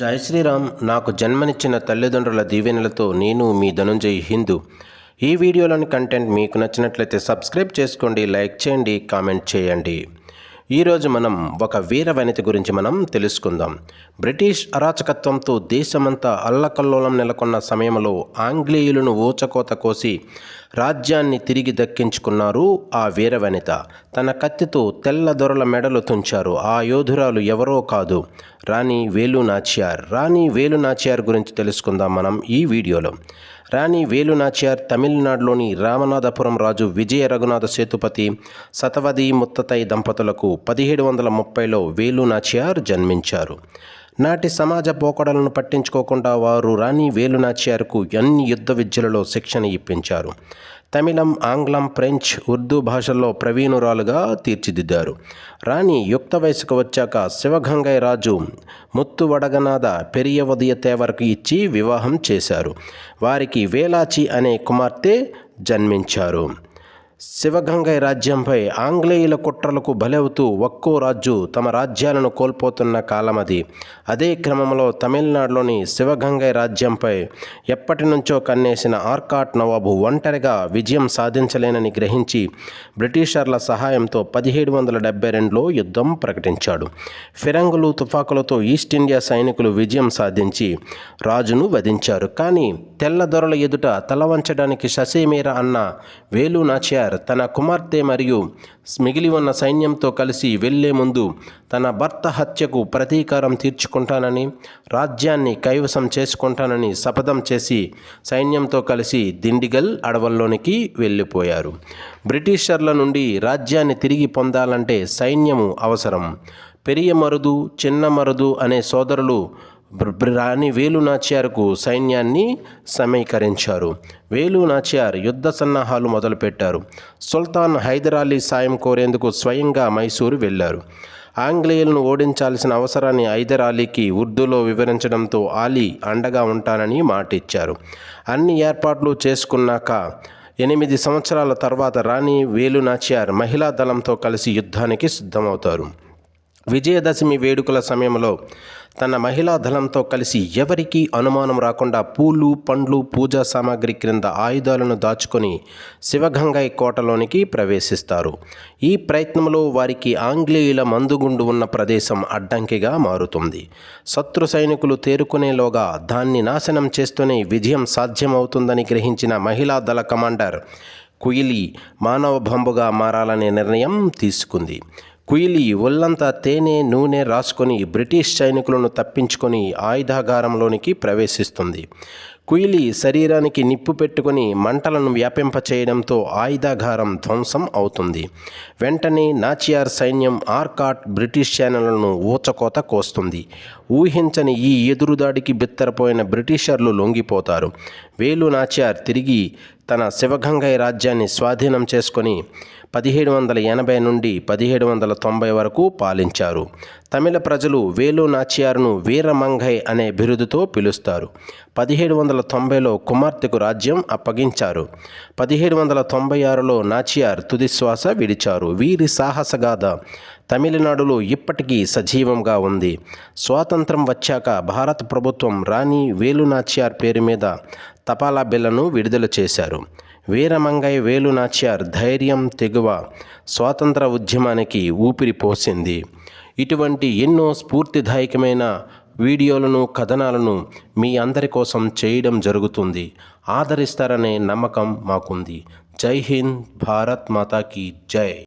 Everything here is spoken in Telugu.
జై శ్రీరామ్ నాకు జన్మనిచ్చిన తల్లిదండ్రుల దీవెనలతో నేను మీ ధనుంజయ్ హిందూ. ఈ వీడియోలోని కంటెంట్ మీకు నచ్చినట్లయితే సబ్స్క్రైబ్ చేసుకోండి లైక్ చేయండి కామెంట్ చేయండి. ఈరోజు మనం ఒక వీర వనిత గురించి మనం తెలుసుకుందాం. బ్రిటిష్ అరాచకత్వంతో దేశమంతా అల్లకల్లోలం నెలకొన్న సమయంలో ఆంగ్లేయులను ఊచకోత కోసి రాజ్యాన్ని తిరిగి దక్కించుకున్నారు ఆ వీర వనిత. తన కత్తితో తెల్ల దొరల మెడలు తుంచారు. ఆ యోధురాలు ఎవరో కాదు. రాణి వేలు నాచియార్ రాణి వేలు నాచియార్ గురించి తెలుసుకుందాం మనం ఈ వీడియోలో. రాణి వేలునాచియార్ తమిళనాడులోని రామనాథపురం రాజు విజయ రఘునాథ సేతుపతి సతవది ముత్తతై దంపతులకు పదిహేడు వందల ముప్పైలో వేలునాచియార్ జన్మించారు. నాటి సమాజ పోకడలను పట్టించుకోకుండా వారు రాణి వేలునాచ్యార్కు అన్ని యుద్ధ విద్యలలో శిక్షణ ఇప్పించారు? తమిళం ఆంగ్లం ఫ్రెంచ్ ఉర్దూ భాషల్లో ప్రవీణురాలుగా తీర్చిదిద్దారు. రాణి యుక్త వయసుకు వచ్చాక శివగంగై రాజు ముత్తు వడగనాథ ఉదయ తేవరకు ఇచ్చి వివాహం చేశారు. వారికి వేలాచి అనే కుమార్తె జన్మించారు. శివగంగై రాజ్యంపై ఆంగ్లేయుల కుట్రలకు బలవుతూ ఒక్కో రాజు తమ రాజ్యాలను కోల్పోతున్న కాలమది. అదే క్రమంలో తమిళనాడులోని శివగంగై రాజ్యంపై ఎప్పటి నుంచో కన్నేసిన ఆర్కాట్ నవాబు ఒంటరిగా విజయం సాధించలేనని గ్రహించి బ్రిటిషర్ల సహాయంతో పదిహేడు వందల డెబ్బై రెండులో యుద్ధం ప్రకటించాడు. ఫిరంగులు తుపాకులతో ఈస్ట్ ఇండియా సైనికులు విజయం సాధించి రాజును వధించారు. కానీ తెల్లదొరల ఎదుట తల వంచడానికి శశిమీర అన్న వేలు నాచ్యార్. తన కుమార్తె మరియు మిగిలి ఉన్న సైన్యంతో కలిసి వెళ్ళే ముందు తన భర్త హత్యకు ప్రతీకారం తీర్చుకుంటానని రాజ్యాన్ని కైవసం చేసుకుంటానని శపథం చేసి సైన్యంతో కలిసి దిండిగల్ అడవుల్లోనికి వెళ్ళిపోయారు. బ్రిటిషర్ల నుండి రాజ్యాన్ని తిరిగి పొందాలంటే సైన్యము అవసరం. పెరియ మరుదు చిన్న మరుదు అనే సోదరులు రాణి వేలు నాచ్యారుకు సైన్యాన్ని సమీకరించారు. వేలు నాచ్యార్ యుద్ధ సన్నాహాలు మొదలుపెట్టారు. సుల్తాన్ హైదర్ అలీ సాయం కోరేందుకు స్వయంగా మైసూరు వెళ్ళారు. ఆంగ్లేయులను ఓడించాల్సిన అవసరాన్ని హైదర్ అలీకి ఉర్దూలో వివరించడంతో అలీ అండగా ఉంటానని మాటిచ్చారు. అన్ని ఏర్పాట్లు చేసుకున్నాక ఎనిమిది సంవత్సరాల తర్వాత రాణి వేలు నాచ్యార్ మహిళా దళంతో కలిసి యుద్ధానికి సిద్ధమవుతారు. విజయదశమి వేడుకల సమయంలో తన మహిళా దళంతో కలిసి ఎవరికీ అనుమానం రాకుండా పూలు పండ్లు పూజా సామాగ్రి క్రింద ఆయుధాలను దాచుకొని శివగంగై కోటలోనికి ప్రవేశిస్తారు. ఈ ప్రయత్నంలో వారికి ఆంగ్లేయుల మందుగుండు ఉన్న ప్రదేశం అడ్డంకిగా మారుతుంది. శత్రు సైనికులు తేరుకునేలోగా దాన్ని నాశనం చేస్తూనే విజయం సాధ్యమవుతుందని గ్రహించిన మహిళా దళ కమాండర్ కుయిలి మానవ బంబుగా మారాలనే నిర్ణయం తీసుకుంది. కుయిలి ఒళ్ళంతా తేనె నూనె రాసుకొని బ్రిటిష్ సైనికులను తప్పించుకొని ఆయుధాగారంలోనికి ప్రవేశిస్తుంది. కుయిలి శరీరానికి నిప్పు పెట్టుకొని మంటలను వ్యాపింపచేయడంతో ఆయుధాగారం ధ్వంసం అవుతుంది. వెంటనే నాచియార్ సైన్యం ఆర్కాట్ బ్రిటిష్ సేనలను ఊచకోత కోస్తుంది. ఊహించని ఈ ఎదురుదాడికి బిత్తరపోయిన బ్రిటిషర్లు లొంగిపోతారు. వేలు నాచియార్ తిరిగి తన శివగంగై రాజ్యాన్ని స్వాధీనం చేసుకొని పదిహేడు వందల ఎనభై నుండి పదిహేడు వందల తొంభై వరకు పాలించారు. తమిళ ప్రజలు వేలు నాచియార్ను వీరమంగై అనే బిరుదుతో పిలుస్తారు. పదిహేడు వందల తొంభైలో కుమార్తెకు రాజ్యం అప్పగించారు. పదిహేడు వందల తొంభై ఆరులో నాచియార్ తుదిశ్వాస విడిచారు. వీరి సాహసగాథ తమిళనాడులో ఇప్పటికీ సజీవంగా ఉంది. స్వాతంత్రం వచ్చాక భారత ప్రభుత్వం రాణి వేలు నాచియార్ పేరు మీద తపాలా బిల్లను విడుదల చేశారు. వీరమంగయ్య వేలు నాచ్యార్ ధైర్యం తెగువ స్వాతంత్ర ఉద్యమానికి ఊపిరి పోసింది. ఇటువంటి ఎన్నో స్ఫూర్తిదాయకమైన వీడియోలను కథనాలను మీ అందరి కోసం చేయడం జరుగుతుంది. ఆదరిస్తారనే నమ్మకం మాకుంది. జై హింద్ భారత్ మాతాకి జై.